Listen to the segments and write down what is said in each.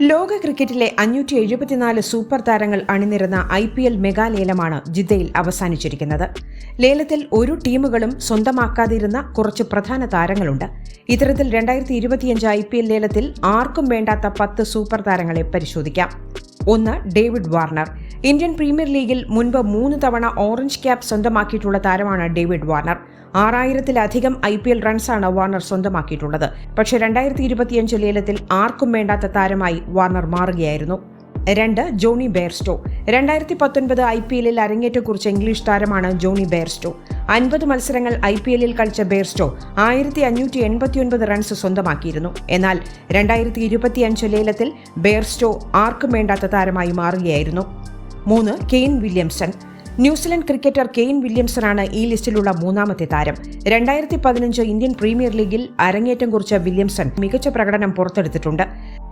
ലോക ക്രിക്കറ്റിലെ അഞ്ഞൂറ്റി എഴുപത്തിനാല് സൂപ്പർ താരങ്ങൾ അണിനിരുന്ന ഐ പി എൽ മെഗാലേലമാണ് ജിദ്ദയിൽ അവസാനിച്ചിരിക്കുന്നത്. ലേലത്തിൽ ഒരു ടീമുകളും സ്വന്തമാക്കാതിരുന്ന കുറച്ച് പ്രധാന താരങ്ങളുണ്ട്. ഇത്തരത്തിൽ രണ്ടായിരത്തി ഇരുപത്തിയഞ്ച് ഐ പി എൽ ലേലത്തിൽ ആർക്കും വേണ്ടാത്ത പത്ത് സൂപ്പർ താരങ്ങളെ പരിശോധിക്കാം. ഒന്ന് ഡേവിഡ് വാർണർ ഇന്ത്യൻ പ്രീമിയർ ലീഗിൽ മുൻപ് മൂന്ന് തവണ ഓറഞ്ച് ക്യാപ് സ്വന്തമാക്കിയിട്ടുള്ള താരമാണ് ഡേവിഡ് വാർണർ. ആറായിരത്തിലധികം ഐ പി എൽ റൺസാണ് വാർണർ സ്വന്തമാക്കിയിട്ടുള്ളത്. പക്ഷേ രണ്ടായിരത്തി ഇരുപത്തിയഞ്ച് ലേലത്തിൽ ആർക്കും വേണ്ടാത്ത താരമായി വാർണർ മാറുകയായിരുന്നു. രണ്ട് ജോണി ബെയർസ്റ്റോ. രണ്ടായിരത്തി പത്തൊൻപത് ഐ പി എല്ലിൽ അരങ്ങേറ്റം കുറിച്ച ഇംഗ്ലീഷ് താരമാണ് ജോണി ബെയർസ്റ്റോ. അൻപത് മത്സരങ്ങൾ ഐ പി എല്ലിൽ കളിച്ച ബെയർസ്റ്റോ ആയിരത്തി അഞ്ഞൂറ്റി എൺപത്തിയൊൻപത് റൺസ് സ്വന്തമാക്കിയിരുന്നു. എന്നാൽ രണ്ടായിരത്തി ഇരുപത്തിയഞ്ച് ലേലത്തിൽ ബെയർസ്റ്റോ ആർക്കും വേണ്ടാത്ത താരമായി മാറുകയായിരുന്നു. മൂന്ന് Kane Williamson. New Zealand cricketer Kane വില്യംസണാണ് ഈ ലിസ്റ്റിലുള്ള മൂന്നാമത്തെ താരം. രണ്ടായിരത്തി പതിനഞ്ച് ഇന്ത്യൻ പ്രീമിയർ ലീഗിൽ അരങ്ങേറ്റം കുറിച്ച വില്യംസൺ മികച്ച പ്രകടനം പുറത്തെടുത്തിട്ടുണ്ട്.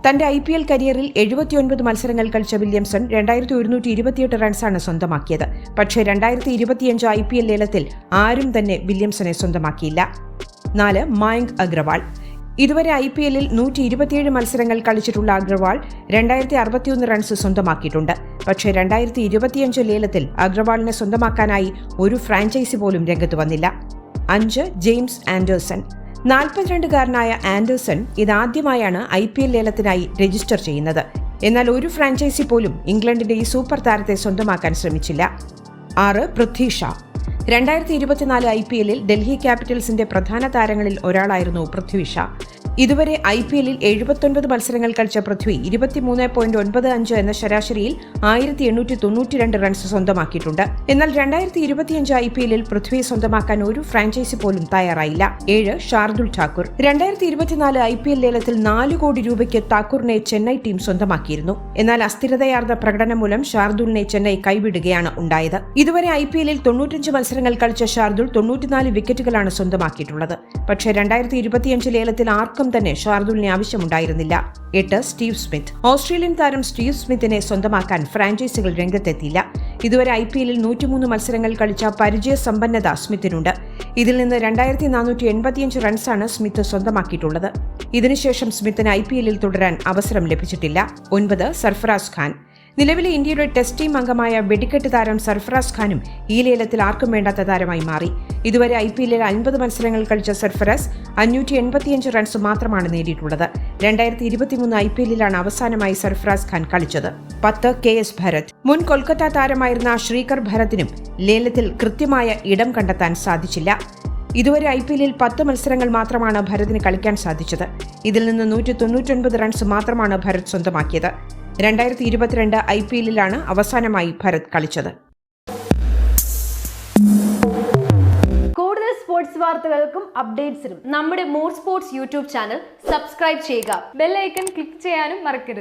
തന്റെ ഐ പി എൽ കരിയറിൽ എഴുപത്തിയൊൻപത് മത്സരങ്ങൾ കളിച്ച വില്യംസൺ രണ്ടായിരത്തി ഒരുന്നൂറ്റി ഇരുപത്തിയെട്ട് റൺസാണ് സ്വന്തമാക്കിയത്. പക്ഷേ രണ്ടായിരത്തി ഇരുപത്തിയഞ്ച് ഐ പി എൽ ലേലത്തിൽ ആരും തന്നെ വില്യംസനെ സ്വന്തമാക്കിയില്ല. നാല് മായങ്ക് അഗ്രവാൾ ഇതുവരെ ഐ പി എല്ലിൽ നൂറ്റി ഇരുപത്തിയേഴ് മത്സരങ്ങൾ കളിച്ചിട്ടുള്ള അഗ്രവാൾ രണ്ടായിരത്തി അറുപത്തിയൊന്ന് റൺസ് സ്വന്തമാക്കിയിട്ടുണ്ട്. പക്ഷേ രണ്ടായിരത്തി ഇരുപത്തിയഞ്ച് ലേലത്തിൽ അഗ്രവാളിനെ സ്വന്തമാക്കാനായി ഒരു ഫ്രാഞ്ചൈസി പോലും രംഗത്ത് വന്നില്ല. അഞ്ച് ജെയിംസ് ആൻഡേഴ്സൺ. നാൽപ്പത്തിരണ്ടുകാരനായ ആൻഡേഴ്സൺ ഇതാദ്യമായാണ് ഐ പി എൽ ലേലത്തിനായി രജിസ്റ്റർ ചെയ്യുന്നത്. എന്നാൽ ഒരു ഫ്രാഞ്ചൈസി പോലും ഇംഗ്ലണ്ടിന്റെ ഈ സൂപ്പർ താരത്തെ സ്വന്തമാക്കാൻ ശ്രമിച്ചില്ല. ആറ് പൃഥ്വി ഷാ. രണ്ടായിരത്തി ഇരുപത്തിനാല് ഐ പി എല്ലിൽ ഡൽഹി ക്യാപിറ്റൽസിന്റെ പ്രധാന താരങ്ങളിൽ ഒരാളായിരുന്നു പൃഥ്വി ഷാ. ഇതുവരെ ഐ പി എല്ലിൽ എഴുപത്തൊൻപത് മത്സരങ്ങൾ കളിച്ച പൃഥ്വി ഇരുപത്തിമൂന്ന് പോയിന്റ് ഒൻപത് അഞ്ച് എന്ന ശരാശരിയിൽ ആയിരത്തി എണ്ണൂറ്റി തൊണ്ണൂറ്റി രണ്ട് റൺസ് സ്വന്തമാക്കിയിട്ടുണ്ട്. എന്നാൽ രണ്ടായിരത്തി ഇരുപത്തിയഞ്ച് ഐ പി എല്ലിൽ പൃഥ്വിയെ സ്വന്തമാക്കാൻ ഒരു ഫ്രാഞ്ചൈസി പോലും തയ്യാറായില്ല. ഏഴ് ഷാർദുൽ ഠാക്കൂർ. രണ്ടായിരത്തി ഇരുപത്തിനാല് ഐ പി എൽ ലേലത്തിൽ നാല് കോടി രൂപയ്ക്ക് താക്കൂറിനെ ചെന്നൈ ടീം സ്വന്തമാക്കിയിരുന്നു. എന്നാൽ അസ്ഥിരതയാർന്ന പ്രകടനം മൂലം ഷാർദുലിനെ ചെന്നൈ കൈവിടുകയാണ് ഉണ്ടായത്. ഇതുവരെ ഐ പി എല്ലിൽ തൊണ്ണൂറ്റഞ്ച് മത്സരങ്ങൾ കളിച്ച ഷാർദുൽ തൊണ്ണൂറ്റിനാല് വിക്കറ്റുകളാണ് സ്വന്തമാക്കിയിട്ടുള്ളത്. പക്ഷേ രണ്ടായിരത്തി ഇരുപത്തിയഞ്ച് ലേലത്തിൽ ആർക്കും തന്നെ ഷാർദുലിനെ ആവശ്യമുണ്ടായിരുന്നില്ല. എട്ട് സ്റ്റീവ് സ്മിത്ത്. ഓസ്ട്രേലിയൻ താരം സ്റ്റീവ് സ്മിത്തിനെ സ്വന്തമാക്കാൻ ഫ്രാഞ്ചൈസികൾ രംഗത്തെത്തിയില്ല. ഇതുവരെ ഐ പി എല്ലിൽ നൂറ്റിമൂന്ന് മത്സരങ്ങൾ കളിച്ച പരിചയ സമ്പന്നത സ്മിത്തിനുണ്ട്. ഇതിൽ നിന്ന് രണ്ടായിരത്തി നാനൂറ്റി എൺപത്തിയഞ്ച് റൺസാണ് സ്മിത്ത് സ്വന്തമാക്കിയിട്ടുള്ളത്. ഇതിനുശേഷം സ്മിത്തിന് ഐ പി എല്ലിൽ തുടരാൻ അവസരം ലഭിച്ചിട്ടില്ല. ഒൻപത് സർഫറാസ് ഖാൻ. നിലവിലെ ഇന്ത്യയുടെ ടെസ്റ്റ് ടീം അംഗമായ വെടിക്കെട്ട് താരം സർഫറാസ് ഖാനും ഈ ലേലത്തിൽ ആർക്കും വേണ്ടാത്ത താരമായി മാറി. ഇതുവരെ ഐ പി എല്ലിൽ അൻപത് മത്സരങ്ങൾ കളിച്ച സർഫറാസ് അഞ്ഞൂറ്റി എൺപത്തിയഞ്ച് റൺസ് മാത്രമാണ് നേടിയിട്ടുള്ളത്. രണ്ടായിരത്തി ഇരുപത്തിമൂന്ന് ഐ പി എല്ലിലാണ് അവസാനമായി സർഫറാസ് ഖാൻ കളിച്ചത്. പത്ത് കെ എസ് ഭരത്. മുൻ കൊൽക്കത്ത താരമായിരുന്ന ശ്രീകർ ഭരത്തിനും ലേലത്തിൽ കൃത്യമായ ഇടം കണ്ടെത്താൻ സാധിച്ചില്ല. ഇതുവരെ ഐ പി എല്ലിൽ പത്ത് മത്സരങ്ങൾ മാത്രമാണ് ഭരതിന് കളിക്കാൻ സാധിച്ചത്. ഇതിൽ നിന്ന് നൂറ്റി തൊണ്ണൂറ്റൊൻപത് റൺസ് മാത്രമാണ് ഭരത് സ്വന്തമാക്കിയത്. രണ്ടായിരത്തി ഇരുപത്തിരണ്ട് ഐ പി എല്ലിലാണ് അവസാനമായി ഭരത് കളിച്ചത്. കൂടുതൽ സ്പോർട്സ് വാർത്തകൾക്കും അപ്ഡേറ്റ്സിനും നമ്മുടെ more sports YouTube channel subscribe ചെയ്യുക. ബെല്ലൈക്കൺ ക്ലിക്ക് ചെയ്യാനും മറക്കരുത്.